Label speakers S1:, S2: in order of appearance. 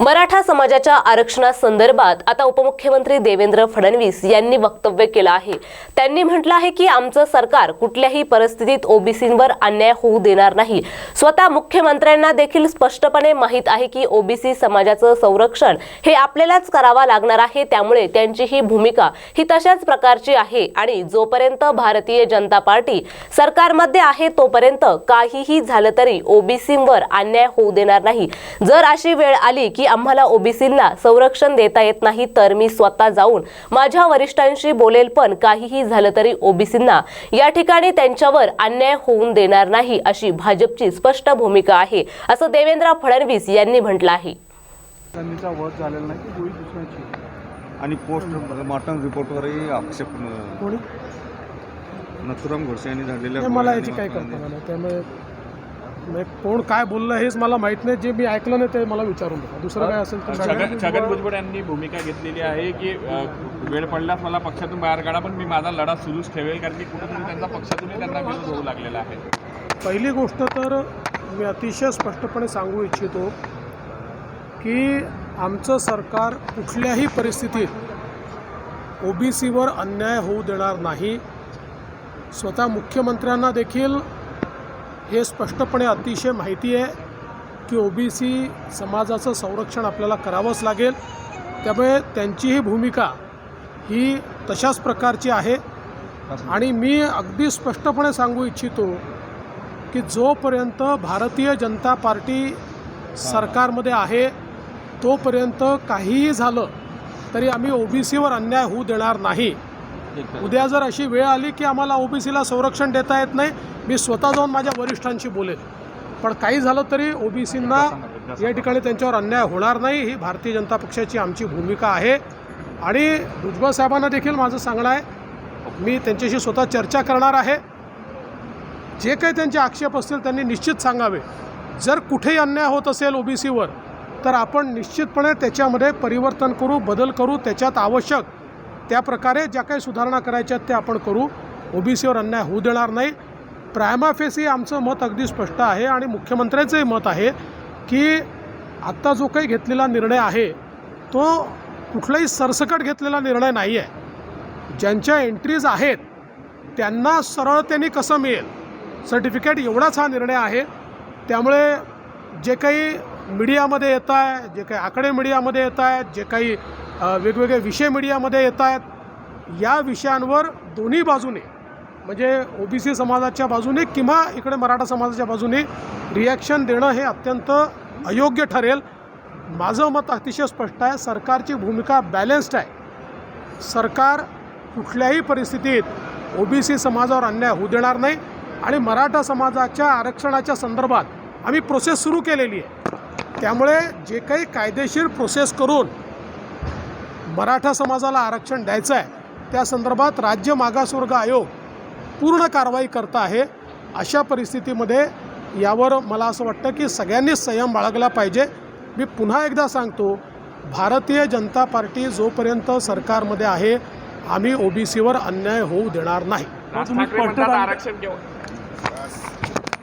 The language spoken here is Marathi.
S1: मराठा समाजाच्या आरक्षणासंदर्भात आता उपमुख्यमंत्री देवेंद्र फडणवीस यांनी वक्तव्य केलं आहे. त्यांनी म्हटलं आहे की आमचं सरकार कुठल्याही परिस्थितीत ओबीसींवर अन्याय होऊ देणार नाही. स्वतः मुख्यमंत्र्यांना देखील स्पष्टपणे माहीत आहे की ओबीसी समाजाचं संरक्षण हे आपल्यालाच करावं लागणार आहे त्यामुळे त्यांची ही भूमिका ही तशाच प्रकारची आहे आणि जोपर्यंत भारतीय जनता पार्टी सरकारमध्ये आहे तोपर्यंत काहीही झालं तरी ओबीसींवर अन्याय होऊ देणार नाही. जर अशी वेळ आली की आम्हाला ओबीसींना संरक्षण देता येत नाही तर मी स्वतः जाऊन माझ्या वरिष्ठांशी बोलेल पण काहीही झालं तरी ओबीसींना या ठिकाणी त्यांच्यावर अन्याय होऊन देणार नाही अशी भाजपची स्पष्ट भूमिका आहे असं देवेंद्र फडणवीस यांनी म्हटलं आहे.
S2: आणि पोस्ट मॉर्टन रिपोर्टवरही आक्षेप नथुराम गोडसे यांनी झालेल्या
S3: मला याची काही
S2: मारहाण
S3: कल्पना नाही कोण काय बोललं हेच मला माहीत नाही. जे मी ऐकलं नाही ते मला विचारून बघा. दुसरं काय असेल तर
S4: छगन छगन भुजबळ यांनी भूमिका घेतलेली आहे की वेळ पडल्यास मला पक्षातून बाहेर काढा पण मी माझा लढा सुरूच ठेवेल कारण की कुठेतरी त्यांचा पक्षातूनही त्यांना विरोध होऊ लागलेला आहे.
S3: पहिली गोष्ट तर मी अतिशय स्पष्टपणे सांगू इच्छितो की आमचं सरकार कुठल्याही परिस्थितीत ओबीसीवर अन्याय होऊ देणार नाही. स्वतः मुख्यमंत्र्यांना देखील हे स्पष्टपणे अतिशय माहिती आहे की ओ बी सी समाजाचं संरक्षण आपल्याला करावंच लागेल. त्यामुळे त्यांचीही भूमिका ही तशाच प्रकारची आहे. आणि मी अगदी स्पष्टपणे सांगू इच्छितो की जोपर्यंत भारतीय जनता पार्टी सरकारमध्ये आहे तोपर्यंत काहीही झालं तरी आम्ही ओ बी सीवर अन्याय होऊ देणार नाही. उद्या जर अशी वेळ आली की आम्हाला ओबीसीला संरक्षण देता येत नाही मी स्वतः जाऊन माझ्या वरिष्ठांशी बोलेल. पण काही झालं तरी ओबीसींना या ठिकाणी त्यांच्यावर अन्याय होणार नाही ही भारतीय जनता पक्षाची आमची भूमिका आहे. आणि भुजबळ साहेबांना देखील माझं सांगणं आहे मी त्यांच्याशी स्वतः चर्चा करणार आहे. जे काही त्यांचे आक्षेप असतील त्यांनी निश्चित सांगावे. जर कुठेही अन्याय होत असेल ओबीसीवर तर आपण निश्चितपणे त्याच्यामध्ये परिवर्तन करू बदल करू त्याच्यात आवश्यक त्या प्रकारे ज्या काही सुधारणा करायच्या आहेत ते आपण करू. ओबीसीवर अन्याय होऊ देणार नाही. प्रायमाफेसी आमचं मत अगदी स्पष्ट आहे आणि मुख्यमंत्र्यांचंही मत आहे की आत्ता जो काही घेतलेला निर्णय आहे तो कुठलाही सरसकट घेतलेला निर्णय नाही आहे ज्यांच्या एंट्रीज आहेत त्यांना सरळ त्यांनी कसं मिळेल? सर्टिफिकेट एवढाच हा निर्णय आहे. त्यामुळे जे काही मीडियामध्ये येत आहे जे काही आकडे मीडियामध्ये येत आहेत जे काही वेगवेगळे विषय मीडियामध्ये येत आहेत या विषयांवर दोन्ही बाजूने म्हणजे ओ बी सी समाजाच्या बाजूने किंवा इकडे मराठा समाजाच्या बाजूने रिॲक्शन देणं हे अत्यंत अयोग्य ठरेल. माझं मत अतिशय स्पष्ट आहे सरकारची भूमिका बॅलन्स्ड आहे. सरकार कुठल्याही परिस्थितीत ओ बी सी समाजावर अन्याय होऊ देणार नाही आणि मराठा समाजाच्या आरक्षणाच्या संदर्भात आम्ही प्रोसेस सुरू केलेली आहे. त्यामुळे जे काही कायदेशीर प्रोसेस करून मराठा समाजाला आरक्षण द्यायचं आहे त्या संदर्भात राज्य मागासवर्ग आयोग पूर्ण कारवाई करत आहे. अशा परिस्थितीमध्ये यावर मला असं वाटतं की सगळ्यांनीच संयम बाळगला पाहिजे. मी पुन्हा एकदा सांगतो भारतीय जनता पार्टी जोपर्यंत सरकारमध्ये आहे आम्ही ओबीसीवर अन्याय होऊ देणार नाही.
S4: आरक्षण केव्हा